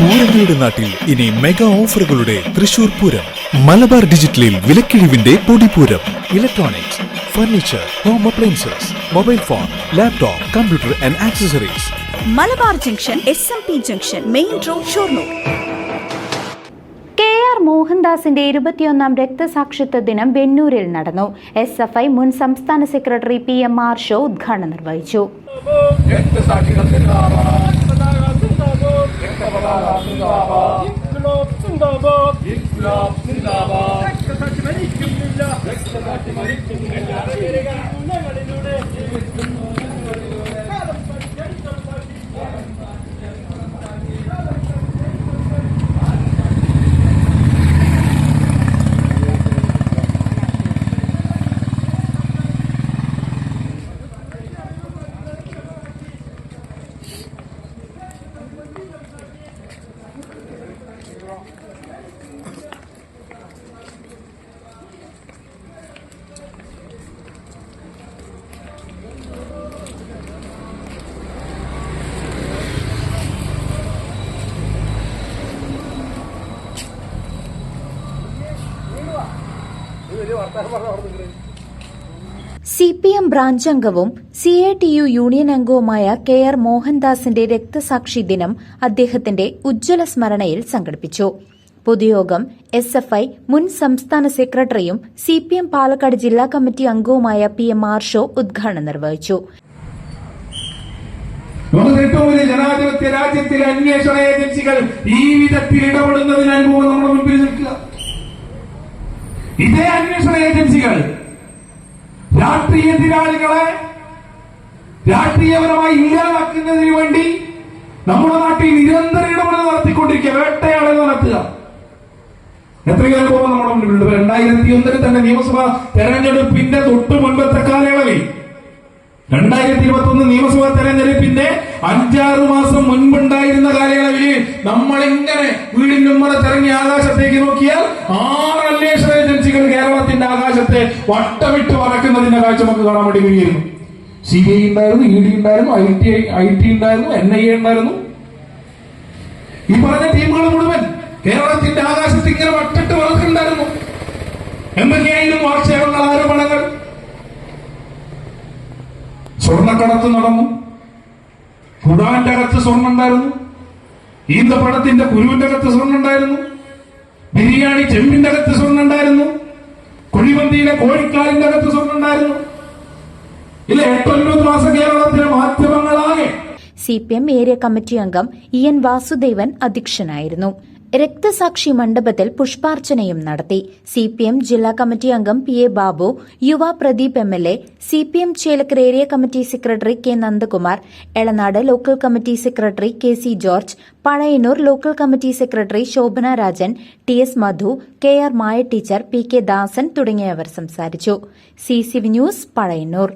പൂരങ്ങളുടെ നാട്ടിൽ ഇനി മെഗാ ഓഫറുകളുടെ തൃശൂർ പൂരം. മലബാർ ഡിജിറ്റലിൽ വിലക്കിഴിവിന്റെ പൊടിപൂരം. Electronics furniture home appliances mobile phone laptop computer and accessories Malabar junction S M P junction main road Shoranur. K R മോഹൻദാസിന്റെ ഇരുപത്തിയൊന്നാം രക്തസാക്ഷിത്വ ദിനം വെണ്ണൂരിൽ നടന്നു. എസ് എഫ് ഐ മുൻ സംസ്ഥാന secretary P M R show ഉദ്ഘാടനം നിർവഹിച്ചു. Inkılap zindabat! İnkılap zindabat! C P M branch അംഗവും C I T U union അംഗവുമായ കെ ആർ മോഹൻദാസിന്റെ രക്തസാക്ഷി ദിനം അദ്ദേഹത്തിന്റെ ഉജ്ജ്വല സ്മരണയിൽ സംഘടിപ്പിച്ചു. പൊതുയോഗം എസ് എഫ് ഐ മുൻ സംസ്ഥാന സെക്രട്ടറിയും സി പി എം പാലക്കാട് ജില്ലാ കമ്മിറ്റി അംഗവുമായ പി എം ആർഷോ ഉദ്ഘാടനം നിർവഹിച്ചു. വലിയ ജനാധിപത്യ രാജ്യത്തിലെ അന്വേഷണ ഏജൻസികൾ ഈ വിധത്തിൽ ഇടപെടുന്നതിന് അനുഭവം നമ്മുടെ മുമ്പിൽ നിൽക്കുക. ഇതേ അന്വേഷണ ഏജൻസികൾ രാഷ്ട്രീയ എതിരാളികളെ രാഷ്ട്രീയപരമായി ഇല്ലാതാക്കുന്നതിന് വേണ്ടി നമ്മുടെ നാട്ടിൽ നിരന്തര ഇടപെടൽ നടത്തിക്കൊണ്ടിരിക്കുക വേട്ടയാളെ നടത്തുക. എത്രയോ പോകുമ്പോൾ നമ്മുടെ മുന്നിലുണ്ട് രണ്ടായിരത്തി ഒന്നിൽ തന്നെ നിയമസഭാ തെരഞ്ഞെടുപ്പിന്റെ തൊട്ട് മുൻപത്തെ കാലയളവിൽ രണ്ടായിരത്തി ഇരുപത്തി ഒന്ന് നിയമസഭാ തെരഞ്ഞെടുപ്പിന്റെ അഞ്ചാറ് മാസം മുൻപുണ്ടായിരുന്ന കാലയളവിൽ നമ്മൾ ഇങ്ങനെ വീടിന്റെ ഉമ്മറ തിറങ്ങി ആകാശത്തേക്ക് നോക്കിയാൽ ആറ് അന്വേഷണ ആകാശത്തെ വട്ടമിട്ട് വറക്കുന്നതിന്റെ കാഴ്ച നമുക്ക് കാണാൻ വേണ്ടി കഴിയുന്നു സി ബി ഐ ഉണ്ടായിരുന്നു ഇ ഡി ഉണ്ടായിരുന്നു ഐ ടി ഐ ടി ഉണ്ടായിരുന്നു എൻ ഐ എ ഉണ്ടായിരുന്നു. ഈ പറഞ്ഞ ടീമുകൾ മുഴുവൻ കേരളത്തിന്റെ ആകാശത്ത് ഇങ്ങനെ വട്ടിട്ട് പറക്കുന്നുണ്ടായിരുന്നു എന്തൊക്കെയായിരുന്നു ആക്ഷേപങ്ങൾ ആരോപണങ്ങൾ? സ്വർണക്കടത്ത് നടന്നു. കുടാന്റെ അകത്ത് സ്വർണം ഉണ്ടായിരുന്നു ഈന്തപ്പഴത്തിന്റെ കുരുവിന്റെ അകത്ത് സ്വർണം ഉണ്ടായിരുന്നു ബിരിയാണി ചെമ്പിന്റെ അകത്ത് സ്വർണം ഉണ്ടായിരുന്നു കുഴിമന്തിയിലെ കോഴിക്കാലിന്റെ അകത്ത് സ്വർണുണ്ടായിരുന്നു ഇല്ല എട്ടൊൻപത് മാസം കേരളത്തിലെ മാധ്യമങ്ങളാകെ. C P M area committee അംഗം ഇ എൻ വാസുദേവൻ അധ്യക്ഷനായിരുന്നു. രക്തസാക്ഷി മണ്ഡപത്തിൽ പുഷ്പാർച്ചനയും നടത്തി. സി പി എം ജില്ലാ കമ്മിറ്റി അംഗം പി എ ബാബു യുവ Pradeep M L A C P M Chelakkara area committee secretary K Nandakumar Elanad local committee secretary K C George Pazhayannur local committee secretary Shobhana Rajan T S Madhu K R Maya teacher P K Dasan തുടങ്ങിയവർ സംസാരിച്ചു. C C news Pazhayannur.